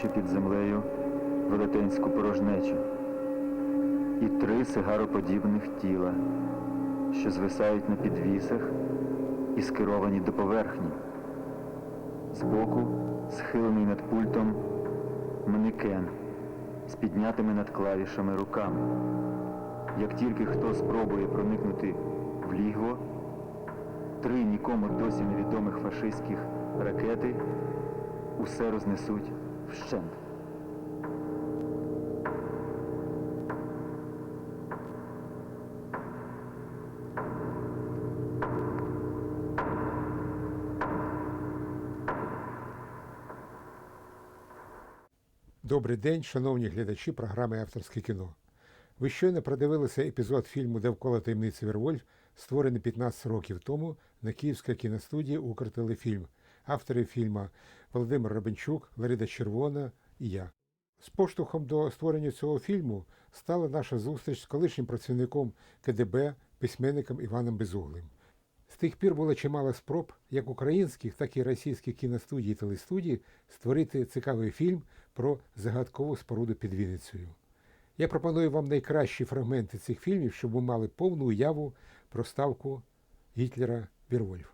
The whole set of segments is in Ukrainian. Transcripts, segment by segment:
бачу під землею велетенську порожнечу і три сигароподібних тіла, що звисають на підвісах і скеровані до поверхні. Збоку, схилений над пультом, манекен з піднятими над клавішами руками. Як тільки хто спробує проникнути в лігво, три нікому досі невідомих фашистських ракети усе рознесуть вщент. Добрий день, шановні глядачі програми Авторське кіно. Ви щойно продивилися епізод фільму Довкола таємниці Вервольф, створений 15 років тому на Київській кіностудії Укртелефільм. Автори фільму Володимир Рабенчук, Ларида Червона і я. З поштовхом до створення цього фільму стала наша зустріч з колишнім працівником КДБ, письменником Іваном Безуглим. З тих пір було чимало спроб як українських, так і російських кіностудій і телестудій створити цікавий фільм про загадкову споруду під Вінницею. Я пропоную вам найкращі фрагменти цих фільмів, щоб ви мали повну уяву про ставку Гітлера Вірвольф.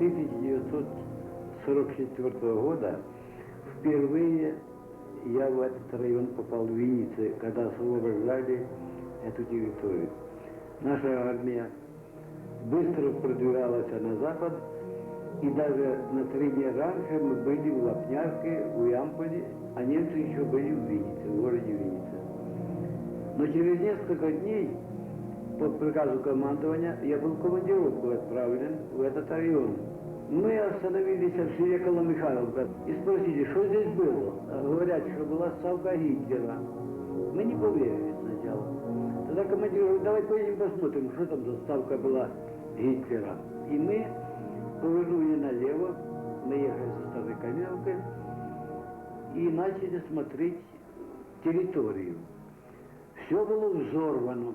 1944 года впервые я в этот район попал в Виннице, когда освобождали эту территорию. Наша армия быстро продвигалась на запад, и даже на три дня раньше мы были в Лапнярке, в Ямполе, а немцы еще были в Виннице, в городе Винница. Но через несколько дней по приказу командования я был в командировку отправлен в этот район. Мы остановились в селе Коломихайловка и спросили, что здесь было. А Говорят, что была ставка Гитлера. Мы не поверили сначала. Тогда командир говорит, давай поедем посмотрим, что там за ставка была Гитлера. И мы повернули налево, мы ехали со стороны Каменки и начали смотреть территорию. Все было взорвано.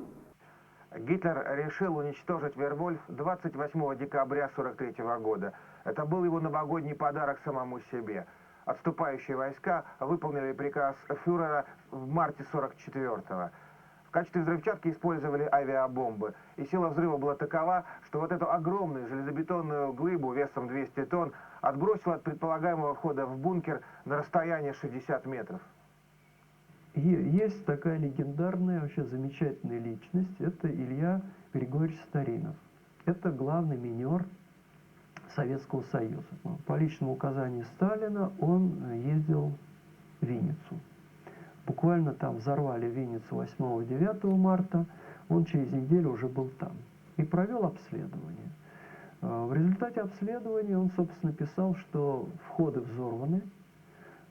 Гитлер решил уничтожить Вервольф 28 декабря 1943 года. Это был его новогодний подарок самому себе. Отступающие войска выполнили приказ фюрера в марте 1944 В качестве взрывчатки использовали авиабомбы. И сила взрыва была такова, что вот эту огромную железобетонную глыбу весом 200 тонн отбросила от предполагаемого входа в бункер на расстояние 60 метров. Е- Есть такая легендарная, вообще замечательная личность, это Илья Григорьевич Старинов. Это главный минер Советского Союза. По личному указанию Сталина он ездил в Винницу. Буквально там взорвали Винницу 8-9 марта, он через неделю уже был там и провел обследование. Э, В результате обследования он, собственно, писал, что входы взорваны,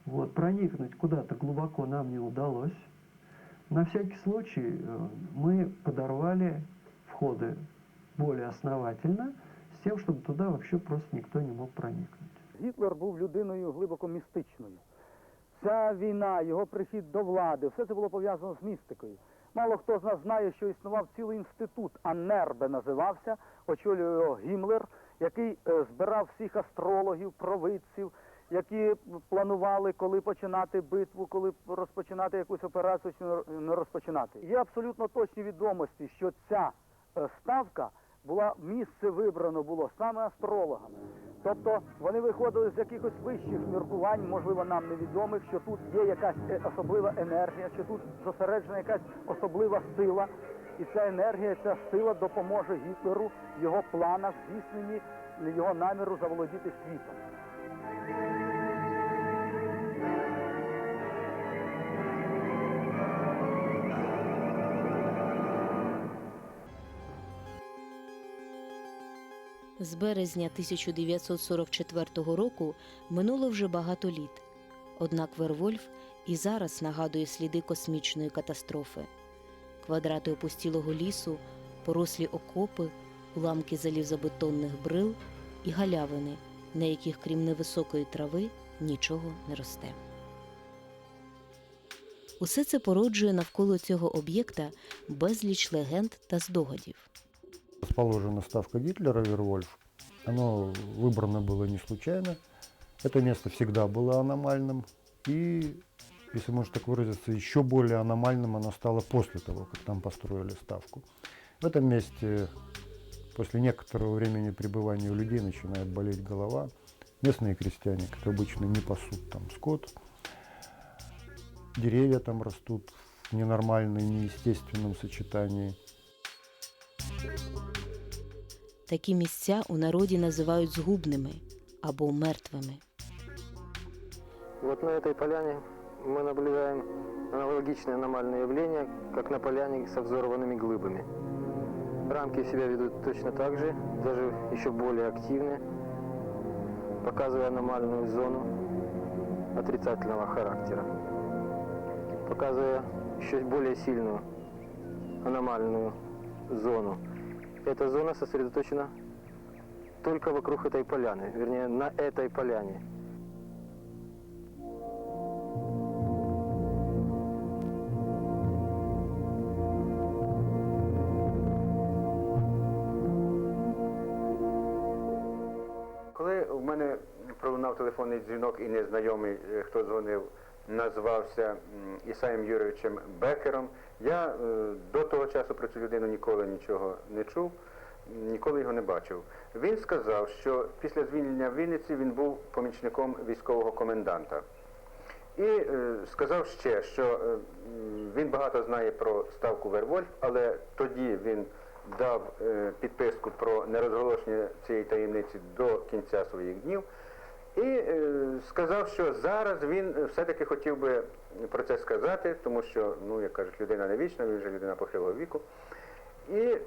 вот, проникнуть куда-то глубоко нам не удалось. На всякий случай э, мы подорвали входы более основательно, с тем, чтобы туда вообще просто никто не мог проникнуть. Гітлер був людиною глибоко містичною. Ця війна, його прихід до влади, все це було пов'язано з містикою. Мало хто з нас знає, що існував цілий інститут, Анербе називався, очолює його Гімлер, який е, збирав всіх астрологів, провидців, які планували, коли починати битву, коли розпочинати якусь операцію чи не розпочинати. Є абсолютно точні відомості, що ця е, ставка була місце вибрано було саме астрологами. Тобто вони виходили з якихось вищих міркувань, можливо, нам невідомих, що тут є якась е, особлива енергія, що тут зосереджена якась особлива сила, і ця енергія, ця сила допоможе Гітлеру в його планах, здійсненні його наміру заволодіти світом. З березня 1944 року минуло вже багато літ. Однак Вервольф і зараз нагадує сліди космічної катастрофи. Квадрати опустілого лісу, порослі окопи, уламки залізобетонних брил і галявини, на яких, крім невисокої трави, нічого не росте. Усе це породжує навколо цього об'єкта безліч легенд та здогадів. Расположена ставка Гитлера Вервольф. Оно выбрано было не случайно. Это место всегда было аномальным. И, если можно так выразиться, еще более аномальным оно стало после того, как там построили ставку. В этом месте после некоторого времени пребывания у людей начинает болеть голова. Местные крестьяне, как обычно, не пасут там скот. Деревья там растут в ненормальном, неестественном сочетании. Такі місця у народі називають згубними або мертвими. Вот на этой поляне мы наблюдаем аналогичное аномальное явление, как на поляне со взорванными глыбами. Рамки себя ведут точно так же, даже еще более активны, показывая аномальную зону отрицательного характера, показывая еще более сильную аномальную зону. Эта зона сосредоточена только вокруг этой поляны, вернее, на этой поляне. Коли в мене пролунав телефонний дзвінок і незнайомий, е, хто дзвонив, назвався Ісаєм Юрійовичем Бекером, я е, до того часу про цю людину ніколи нічого не чув, ніколи його не бачив. Він сказав, що після звільнення в Вінниці він був помічником військового коменданта. І е, сказав ще, що е, він багато знає про ставку Вервольф, але тоді він дав підписку про нерозголошення цієї таємниці до кінця своїх днів. І е, сказав, що зараз він е, все-таки хотів би про це сказати, тому що, ну, як кажуть, людина не вічна, він вже людина похилого віку. І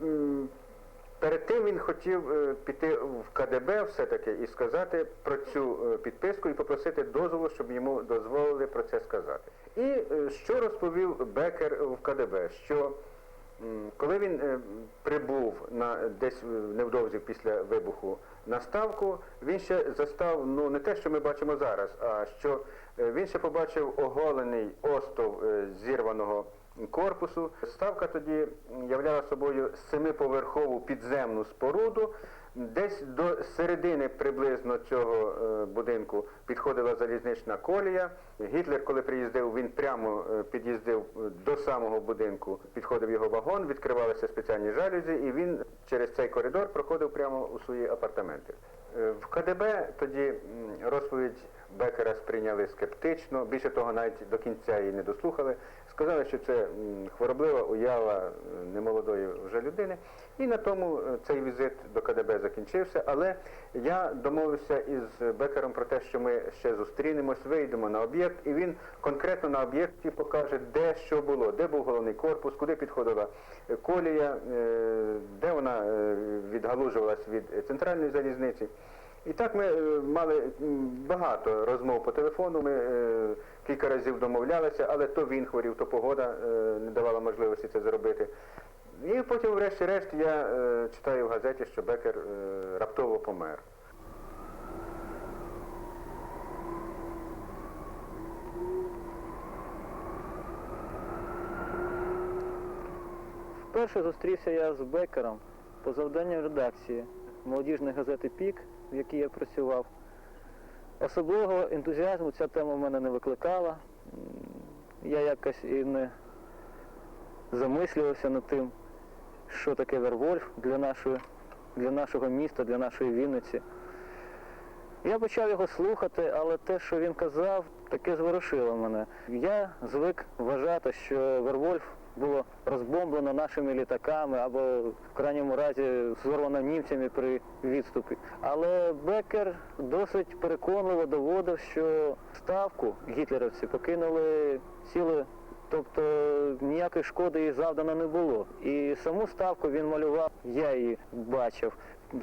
Перед тим він хотів е, піти в КДБ все-таки і сказати про цю підписку і попросити дозволу, щоб йому дозволили про це сказати. І що розповів Бекер в КДБ? Що коли він прибув на десь невдовзі після вибуху на ставку, він ще застав ну не те, що ми бачимо зараз, а що е, він ще побачив оголений остов е, зірваного корпусу. Ставка тоді являла собою семиповерхову підземну споруду. Десь до середини приблизно цього е, будинку підходила залізнична колія. Гітлер, коли приїздив, він прямо е, під'їздив е, до самого будинку, підходив його вагон, відкривалися спеціальні жалюзі, і він через цей коридор проходив прямо у свої апартаменти. В КДБ тоді розповідь Бекера сприйняли скептично, більше того, навіть до кінця її не дослухали. Сказали, що це хвороблива уява е, немолодої вже людини. І на тому е, цей візит до КДБ закінчився. Але я домовився із Бекером про те, що ми ще зустрінемось, вийдемо на об'єкт, і він конкретно на об'єкті покаже, де що було, де був головний корпус, куди підходила е, колія, де вона відгалужувалась від центральної залізниці. І так ми мали багато розмов по телефону. Ми кілька разів домовлялися, але то він хворів, то погода е, не давала можливості це зробити. І потім, врешті-решт, я е, читаю в газеті, що Бекер е, раптово помер. Вперше зустрівся я з Бекером по завданню редакції молодіжної газети Пік, в якій я працював. Особливого ентузіазму ця тема в мене не викликала. Я якось і не замислювався над тим, що таке Вервольф для, нашої, для нашого міста, для нашої Вінниці. Я почав його слухати, але те, що він казав, таке зворушило мене. Я звик вважати, що Вервольф було розбомблено нашими літаками або в крайньому разі зорвано німцями при відступі. Але Бекер досить переконливо доводив, що ставку гітлерівці покинули ціле, тобто ніякої шкоди їй завдано не було. І саму ставку він малював, я її бачив.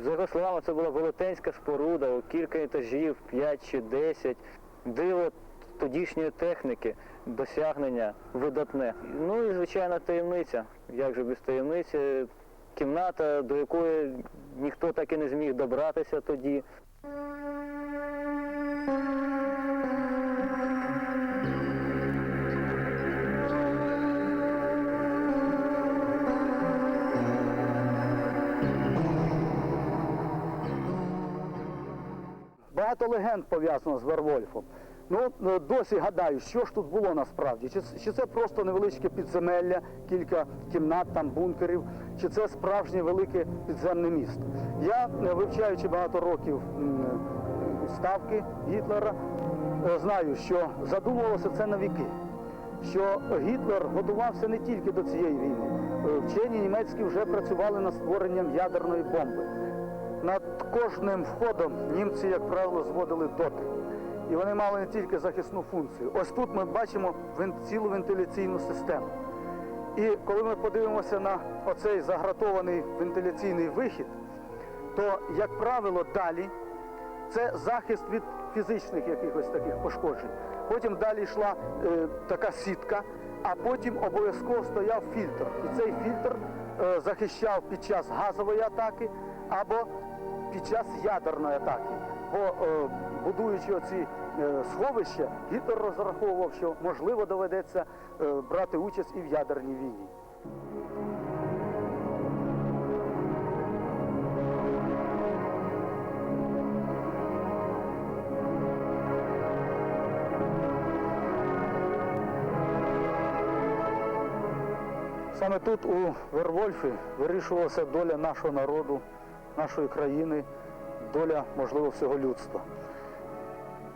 За його словами, це була велетенська споруда, кілька етажів, 5 чи 10. Диво тодішньої техніки, досягнення видатне. Ну і звичайна таємниця. Як же без таємниці? Кімната, до якої ніхто так і не зміг добратися тоді. Багато легенд пов'язано з Вервольфом. Ну, е, досі гадаю, що ж тут було насправді. Чи, чи це просто невеличке підземелля, кілька кімнат, там бункерів, чи це справжнє велике підземне місто. Я, е, вивчаючи багато років е, ставки Гітлера, знаю, що задумувалося це на віки. Що Гітлер готувався не тільки до цієї війни. Вчені німецькі вже працювали над створенням ядерної бомби. Над кожним входом німці, як правило, зводили доти. І вони мали не тільки захисну функцію. Ось тут ми бачимо цілу вентиляційну систему. І коли ми подивимося на оцей загратований вентиляційний вихід, то, як правило, далі це захист від фізичних якихось таких пошкоджень. Потім далі йшла е, така сітка, а потім обов'язково стояв фільтр. І цей фільтр е, захищав під час газової атаки або під час ядерної атаки. Бо е, будуючи оці е, сховища, Гітлер розраховував, що можливо доведеться е, брати участь і в ядерній війні. Саме тут, у Вервольфі, вирішувалася доля нашого народу, нашої країни, доля, можливо, всього людства.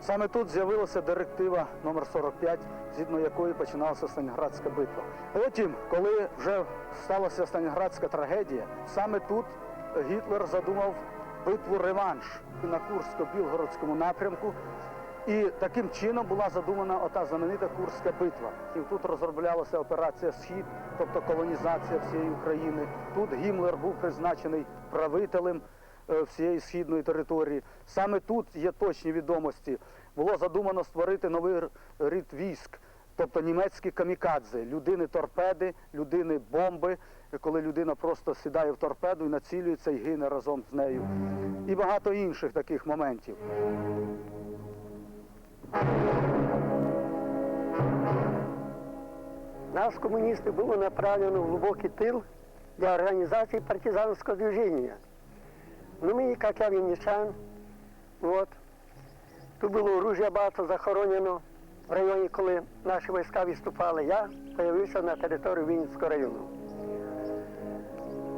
Саме тут з'явилася директива номер 45, згідно якої починалася Сталінградська битва. Потім, коли вже сталася Сталінградська трагедія, саме тут Гітлер задумав битву реванш на Курсько-Білгородському напрямку. І таким чином була задумана ота знаменита Курська битва. І тут розроблялася операція Схід, тобто колонізація всієї України. Тут Гімлер був призначений правителем всієї східної території. Саме тут є точні відомості. Було задумано створити новий рід військ, тобто німецькі камікадзе, людини торпеди, людини бомби, коли людина просто сідає в торпеду і націлюється і гине разом з нею. І багато інших таких моментів. Нас, коммунистов, было направлено в глубокий тыл для организации партизанского движения. Ну, мы, как я винничан, вот, тут було оружие багато захоронено в районі, коли наші війська виступали. Я з'явився на території Вінницького району.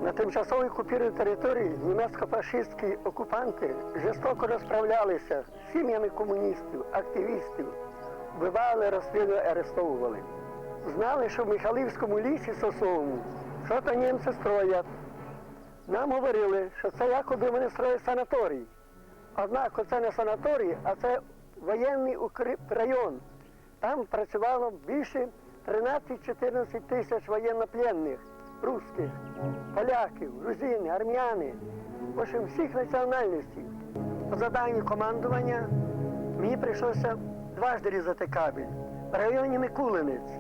На тимчасово окупованій території німецько-фашистські окупанти жорстоко розправлялися з сім'ями комуністів, активістів, вбивали, розстрілювали, арестовували. Знали, що в Михайлівському лісі Сосовому що то німці строять. Нам говорили, що це якоби вони строять санаторій. Однак це не санаторій, а це воєнний укріп район. Там працювало більше 13-14 тисяч воєннопленних, русських, поляків, грузини, армяни, в общем, всіх національностей. По заданню командування мені прийшлося дважди різати кабель в районі Микулинець.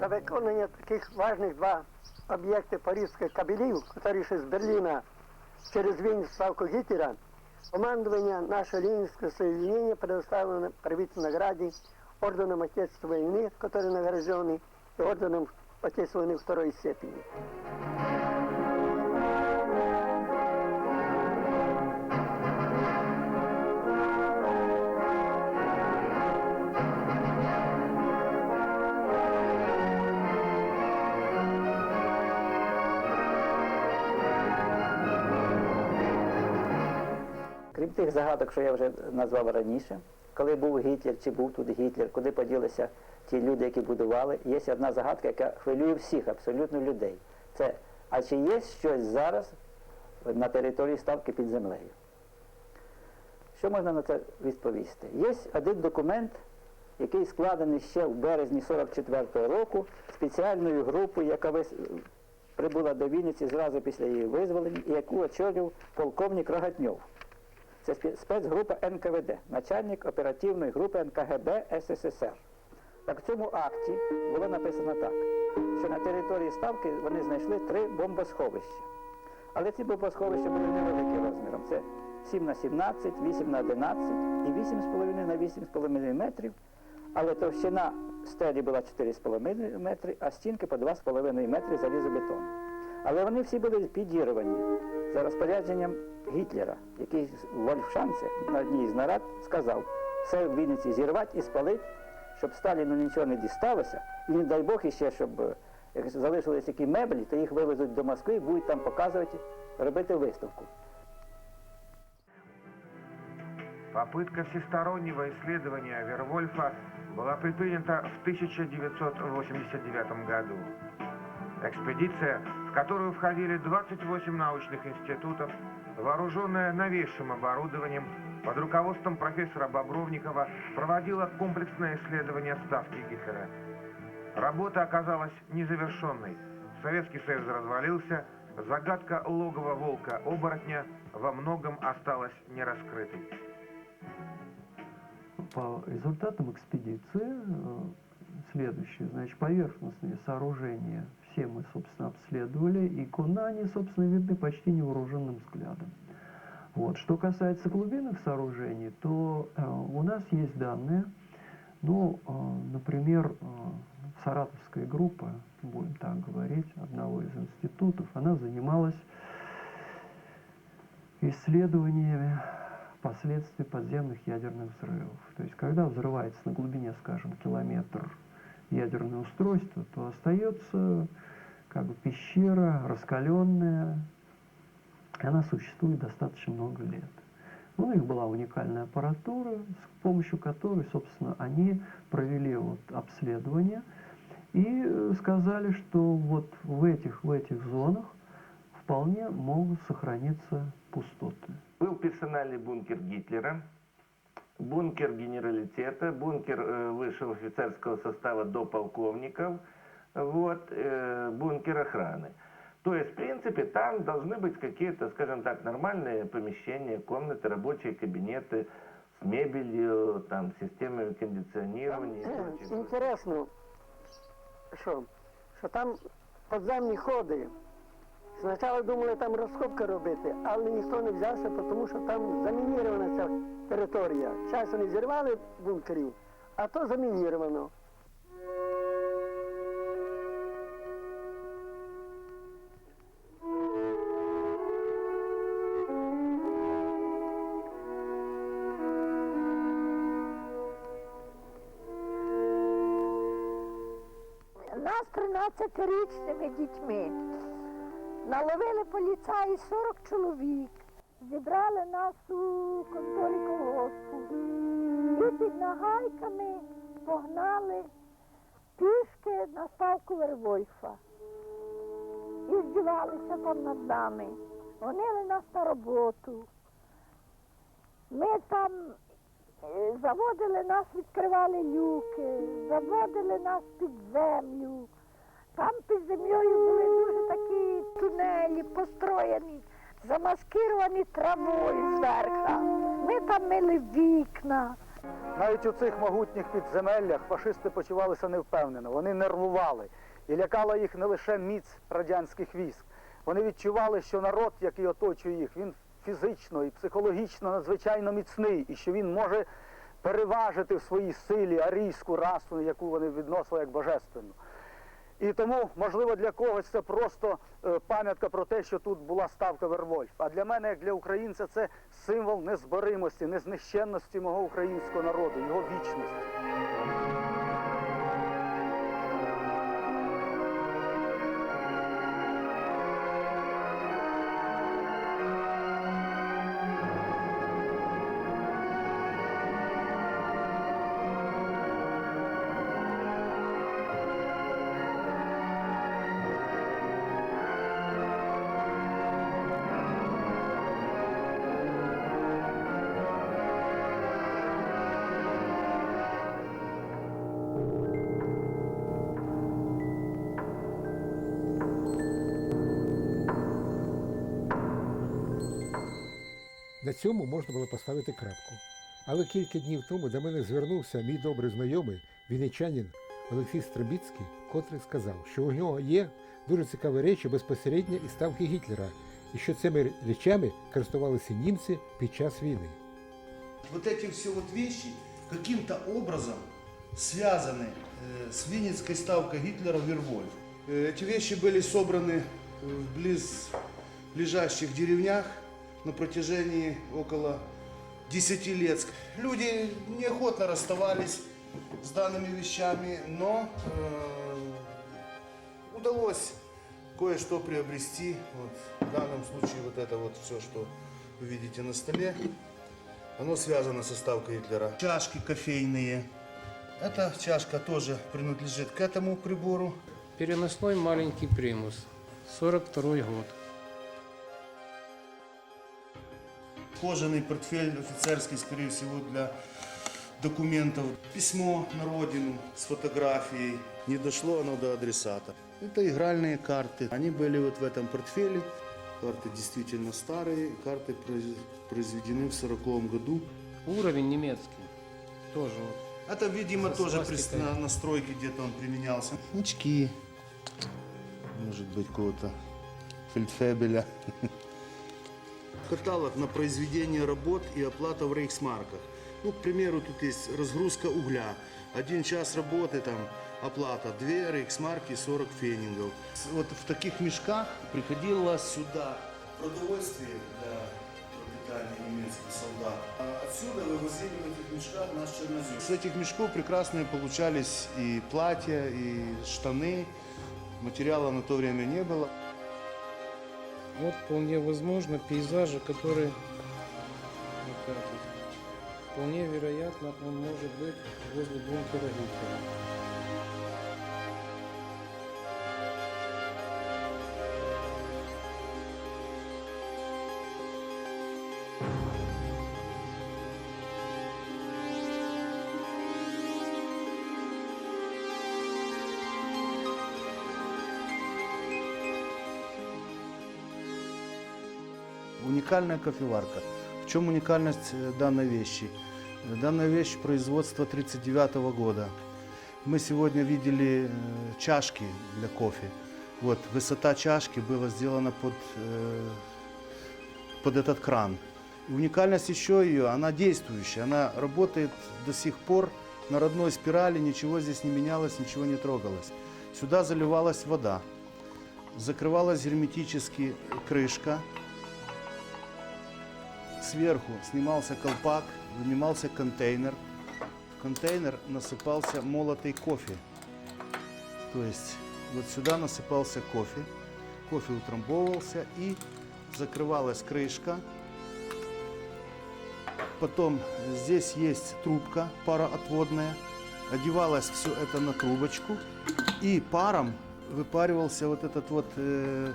За виконання таких важних два об'єкти порізки кабелів, які йшли з Берліна через Вінницю ставку Гітлера, командування нашего Ленинского соединения предоставлено правительной награде орденом Отечества войны, который награжденный, и орденом Отечества войны второй степени. Крім тих загадок, що я вже назвав раніше, коли був Гітлер, чи був тут Гітлер, куди поділися ті люди, які будували, є одна загадка, яка хвилює всіх, абсолютно людей. Це а чи є щось зараз на території ставки під землею? Що можна на це відповісти? Є один документ, який складений ще в березні 44-го року спеціальною групою, яка прибула до Вінниці зразу після її визволення, і яку очолював полковник Рогатньов. Це спецгрупа НКВД, начальник оперативної групи НКГБ СССР. Так в цьому акті було написано так, що на території ставки вони знайшли три бомбосховища. Але ці бомбосховища були невеликі розміром. Це 7 на 17, 8 на 11 і 8,5 на 8,5 метрів. Але товщина стелі була 4,5 метри, а стінки по 2,5 метри залізобетону. Але вони всі були підірвані. за розпорядженням Гітлера, який в Вольфшанці на одній з нарад сказав, все в Вінниці зірвати і спалити, щоб Сталіну нічого не дісталося, і не дай Бог іще, щоб е, як залишились які меблі, то їх вивезуть до Москви і будуть там показувати, робити виставку. Попытка всестороннего исследования Вервольфа была предпринята в 1989 году. Экспедиция, в которую входили 28 научных институтов, вооруженная новейшим оборудованием, под руководством профессора Бобровникова проводила комплексное исследование ставки Гитлера. Работа оказалась незавершенной. Советский Союз развалился, загадка логова волка-оборотня во многом осталась нераскрытой. По результатам экспедиции э, следующее, значит, поверхностные сооружения все мы, собственно, обследовали, и куна они, собственно, видны почти невооруженным взглядом. Вот. Что касается глубинных сооружений, то э, у нас есть данные, ну, э, например, э, Саратовская группа, будем так говорить, одного из институтов, она занималась исследованиями последствий подземных ядерных взрывов. То есть, когда взрывается на глубине, скажем, километр ядерное устройство, то остается как бы пещера раскаленная, она существует достаточно много лет. Ну, у них была уникальная аппаратура, с помощью которой, собственно, они провели вот обследование и э, сказали, что вот в этих, в этих зонах вполне могут сохраниться пустоты. Был персональный бункер Гитлера, бункер генералитета, бункер э, высшего офицерского состава до полковников, вот, э, бункер охраны. То есть, в принципе, там должны быть какие-то, скажем так, нормальные помещения, комнаты, рабочие кабинеты с мебелью, там, системами кондиционирования. и прочее. Інтересно, що, що там подземні ходи. Спочатку думали там розкопки робити, але ніхто не взявся, тому що там замінірована ця територія. Зараз вони зірвали бункерів, а то замініровано. Нас 13-річними дітьми наловили поліцаї 40 чоловік, зібрали нас у конторі колгоспу і під нагайками погнали пішки на ставку Вервольфа. І здівалися там над нами. Гонили нас на роботу. Ми там Е, Заводили нас, відкривали люки, заводили нас під землю. Там під землею були тунелі построєні, замаскировані травою зверху. Ми там мили вікна. Навіть у цих могутніх підземеллях фашисти почувалися невпевнено. Вони нервували. І лякала їх не лише міць радянських військ. Вони відчували, що народ, який оточує їх, він фізично і психологічно надзвичайно міцний, і що він може переважити в своїй силі арійську расу, яку вони відносили як божественну. І тому, можливо, для когось це просто е, пам'ятка про те, що тут була ставка Вервольф. А для мене, як для українця, це символ незборимості, незнищенності мого українського народу, його вічності. цьому можна було поставити крапку. Але кілька днів тому до мене звернувся мій добрий знайомий вінничанин Олексій Стрибіцький, котрий сказав, що у нього є дуже цікаві речі безпосередньо із ставки Гітлера, і що цими речами користувалися німці під час війни. Вот эти все вот вещи каким-то образом связаны э, с Винницкой ставкой Гитлера в Вервольф. Э, эти вещи были собраны э, вблиз ближайших деревнях на протяжении около 10 лет. Люди неохотно расставались с данными вещами, но э, удалось кое-что приобрести. Вот, в данном случае вот это вот все, что вы видите на столе, оно связано со ставкой Гитлера. Чашки кофейные. Эта чашка тоже принадлежит к этому прибору. Переносной маленький примус. 42 год. Кожаный портфель офицерский, скорее всего, для документов. Письмо на родину с фотографией. Не дошло оно до адресата. Это игральные карты. Они были вот в этом портфеле. Карты действительно старые. Карты произ- произведены в 40 году. Уровень немецкий. Тоже вот. Это, видимо, Со тоже при на, на стройке где-то он применялся. Очки. Может быть, какого-то фельдфебеля. Каталог на произведение работ и оплата в рейхсмарках. Ну, к примеру, тут есть разгрузка угля. Один час работы, там, оплата, две рейхсмарки, 40 фенингов. Вот в таких мешках приходило сюда продовольствие для пропитания немецких солдат. А отсюда вывозили в этих мешках наш чернозем. С этих мешков прекрасные получались и платья, и штаны. Материала на то время не было. Вот вполне возможно пейзажи, которые вот вот. Вполне вероятно, он может быть возле бункера Гитлера. Уникальная кофеварка. В чем уникальность э, данной вещи? Э, Данная вещь производства 1939 года. Мы сегодня видели э, чашки для кофе. Вот, высота чашки была сделана под, под этот кран. Уникальность еще ее, она действующая, она работает до сих пор на родной спирали, ничего здесь не менялось, ничего не трогалось. Сюда заливалась вода, закрывалась герметически крышка, Сверху снимался колпак, вынимался контейнер. В контейнер насыпался молотый кофе. То есть вот сюда насыпался кофе. Кофе утрамбовывался и закрывалась крышка. Потом здесь есть трубка пароотводная. Одевалось все это на трубочку. И паром выпаривался вот этот вот э,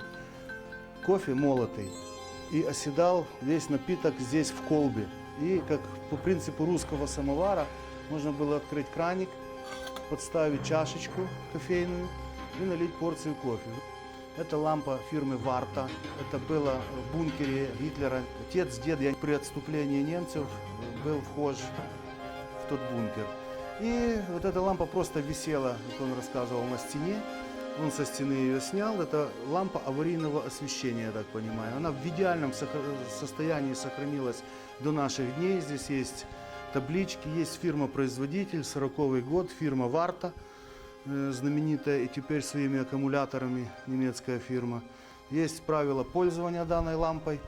кофе молотый и оседал весь напиток здесь в колбе. И как по принципу русского самовара можно было открыть краник, подставить чашечку кофейную и налить порцию кофе. Это лампа фирмы Варта. Это было в бункере Гитлера. Отец, дед я при отступлении немцев был вхож в тот бункер. И вот эта лампа просто висела, как он рассказывал, на стене. Он со стены ее снял. Это лампа аварийного освещения, я так понимаю. Она в идеальном состоянии сохранилась до наших дней. Здесь есть таблички, есть фирма-производитель, 40 год, фирма Варта, э, знаменитая и теперь своими аккумуляторами немецкая фирма. Есть правила пользования данной лампой.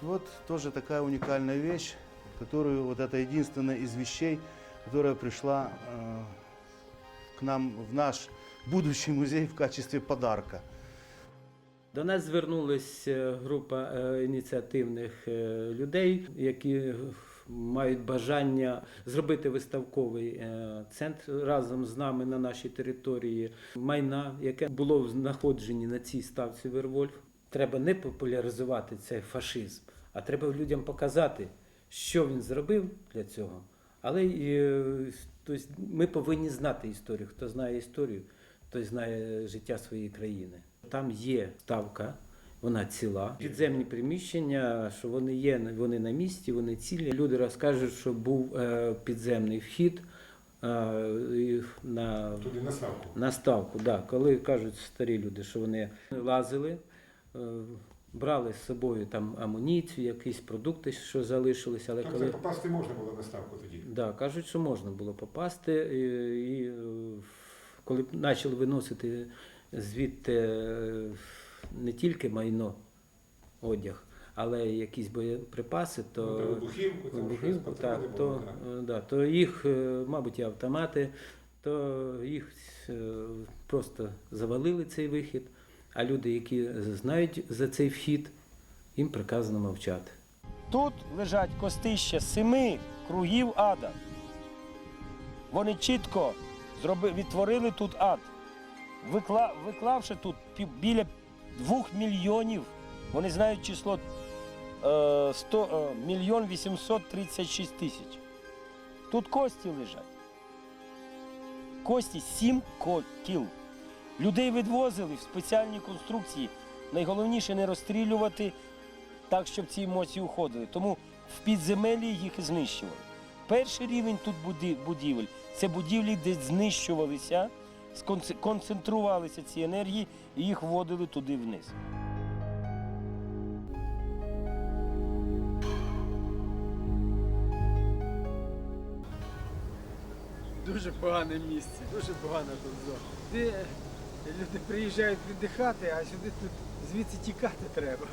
Вот тоже такая уникальная вещь, которую вот это единственная из вещей, которая пришла э, к нам в наш будущий музей в качестве подарка. До нас звернулася е, група е, ініціативних е, людей, які мають бажання зробити виставковий центр разом з нами на нашій території майна, яке було в знаходженні на цій ставці Вервольф. Треба не популяризувати цей фашизм, а треба людям показати, що він зробив для цього. Але тобто, ми повинні знати історію. Хто знає історію, той знає життя своєї країни. Там є ставка, вона ціла. Підземні приміщення, що вони є, вони на місці, вони цілі. Люди розкажуть, що був е, підземний вхід. е, На, Туди на ставку. на ставку, да. коли кажуть старі люди, що вони лазили, е, брали з собою там амуніцію, якісь продукти, що залишилися. Але Тобто коли попасти можна було на ставку тоді. Да, кажуть, що можна було попасти. І, і коли почали виносити звідти е, не тільки майно, одяг. Але якісь боєприпаси, то Ну, вибухівку, там вибухівку, щось, так, то, так. е, да, то їх, е, мабуть, і автомати, то їх просто завалили цей вихід. А люди, які знають за цей вхід, їм приказано мовчати. Тут лежать костища семи кругів ада. Вони чітко зроби, відтворили тут ад, Викла, виклавши тут біля двох мільйонів, вони знають число е, 100, е, мільйон 836 тисяч. Тут кості лежать. Кості сім кіл. Людей відвозили в спеціальні конструкції. Найголовніше не розстрілювати так, щоб ці емоції уходили. Тому в підземеллі їх і знищували. Перший рівень тут будівель це будівлі, де знищувалися, концентрувалися ці енергії і їх вводили туди вниз. Дуже погане місце, дуже погана тут зона. Люди приїжджають віддихати, а сюди тут звідси тікати треба,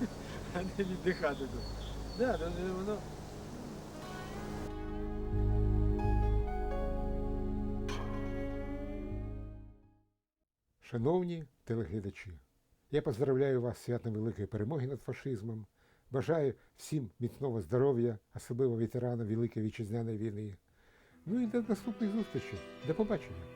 а не віддихати тут. Да, ну, воно Шановні телеглядачі, я поздравляю вас з святом великої перемоги над фашизмом. Бажаю всім міцного здоров'я, особливо ветеранам Великої Вітчизняної війни. Ну і до наступних зустрічей. До побачення.